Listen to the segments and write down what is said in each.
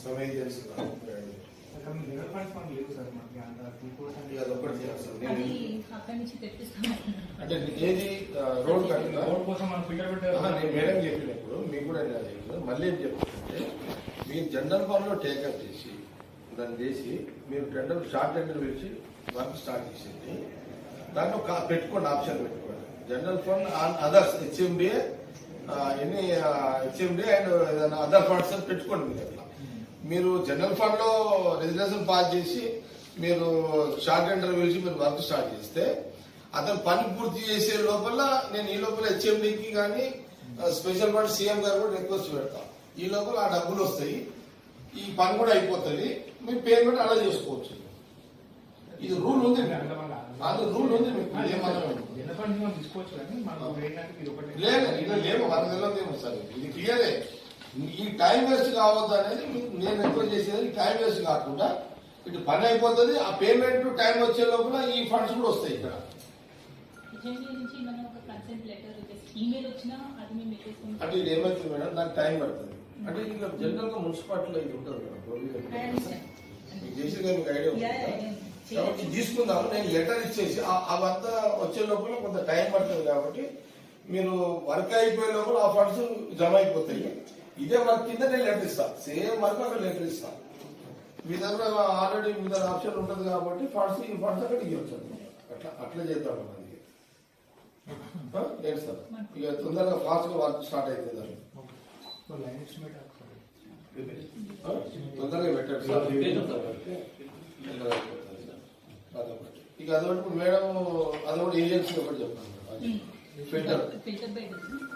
సమయం తెలుసు సార్ మనకి అది అంటే ఏది రోడ్ కట్టిందా రోడ్ కోసం మనం ఫిల్టర్ నేను మేడం చెప్పినప్పుడు మీకు కూడా నేను చెప్పాను. మళ్ళీ ఏం చెప్తుంటే మీరు జనరల్ ఫండ్లో టేకప్ చేసి దాన్ని చేసి మీరు టెండర్ షార్ట్ టెండర్ వేసి వర్క్ స్టార్ట్ చేసింది దాంట్లో కా- పెట్టుకోండి ఆప్షన్ పెట్టుకోండి general fund on others HMDA ఎన్ని హెచ్ఎండి అండ్ ఏదైనా అదర్ ఫండ్స్ పెట్టుకోండి మీరు అట్లా. మీరు జనరల్ ఫండ్లో రెసిడెన్షియల్ పాస్ చేసి మీరు షార్ట్ టెండర్ వేసి మీరు వర్క్ స్టార్ట్ చేస్తే అతను పని పూర్తి చేసే లోపల నేను ఈ లోపల హెచ్ఎండికి కానీ స్పెషల్ ఫండ్ సీఎం గారు కూడా రిక్వెస్ట్ పెడతాం. ఈ లోపల ఆ డబ్బులు వస్తాయి. ఈ పని కూడా అయిపోతుంది. మీ పేమెంట్ అలా చేసుకోవచ్చు. ఇది రూల్ ఉంది. అది రూల్ ఉంది మీకు. ఏమన్నా లేదు ఇది లేవు మన నెలలో సార్. ఇది క్లియరే. ఈ టైం వేస్ట్ కావద్దు అనేది నేను రిక్వెస్ట్ చేసేది టైం వేస్ట్ కాకుండా ఇటు పని అయిపోతుంది ఆ పేమెంట్ టైం వచ్చే లోపల ఈ ఫండ్స్ కూడా వస్తాయి ఇక్కడ. అంటే ఇది ఏమవుతుంది మేడం? దానికి టైం పడుతుంది. అంటే ఇంకా జనరల్గా మున్సిపాలిటీలో ఇది ఉంటుంది మేడం మీకు ఐడియా ఉంటుంది. కాబట్టి తీసుకుందాం నేను లెటర్ ఇచ్చేసి ఆ- అవంతా వచ్చే లోపల కొంత టైం పడుతుంది కాబట్టి మీరు వర్క్ అయిపోయే లోపల ఆ ఫండ్స్ జమ అయిపోతాయి. ఇదే వర్క్ కింద నేను లెటర్ ఇస్తాను సేమ్ వర్క్ అక్కడ లెటర్ ఇస్తాను మీ దగ్గర ఆల్రెడీ మీ దగ్గర ఆప్షన్ ఉంటుంది కాబట్టి ఫండ్స్ ఈ ఫండ్స్ అక్కడ ఇవ్వచ్చు. అట్లా అట్లా చేద్దాం మనకి లేదు సార్? ఇక తొందరగా ఫాస్ట్గా వర్క్ స్టార్ట్ అవుతుంది దాన్ని. సో లైన్ ఎస్టిమేట్ ఒకసారి ఆ? తొందరగా పెట్టండి సార్. ఇక అదొకటి మేడం అదొకటి ఏజెన్సీ ఒకటి చెప్పండి filter filter bed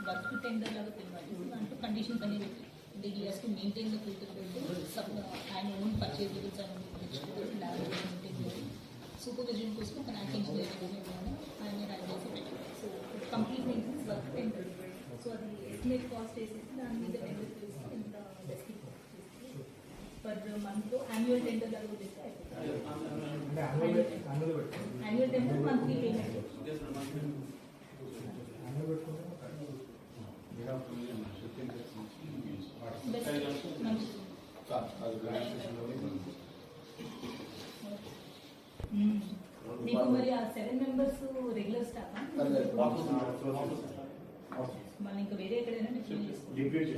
work tender లాగా తెలియాలి దాంట్లో కండిషన్స్ అనేవి పెట్టి అంటే he has to maintain the filter bed sub ఆయన ఓన్ పర్చేజబుల్స్ అని తెచ్చుకోవాలి ల్యాబ్ మెయింటైన్ చేయాలి సూపర్విజన్ కోసం ఒక నాకు ఇంజనీర్ ఆయన రన్ చేసి పెట్టాలి so complete maintenance work tender so అది ఎస్టిమేట్ కాస్ట్ వేసేసి దాని మీద టెండర్ చేసి ఇంత పర్ మంత్ యాన్యువల్ టెండర్ లాగా మంత్లీ పేమెంట్. మీకు మరి ఆ సెవెన్ మెంబర్స్ రెగ్యులర్ స్టాఫ్ మన ఇంకా వేరే ఎక్కడైనా డిప్యూట్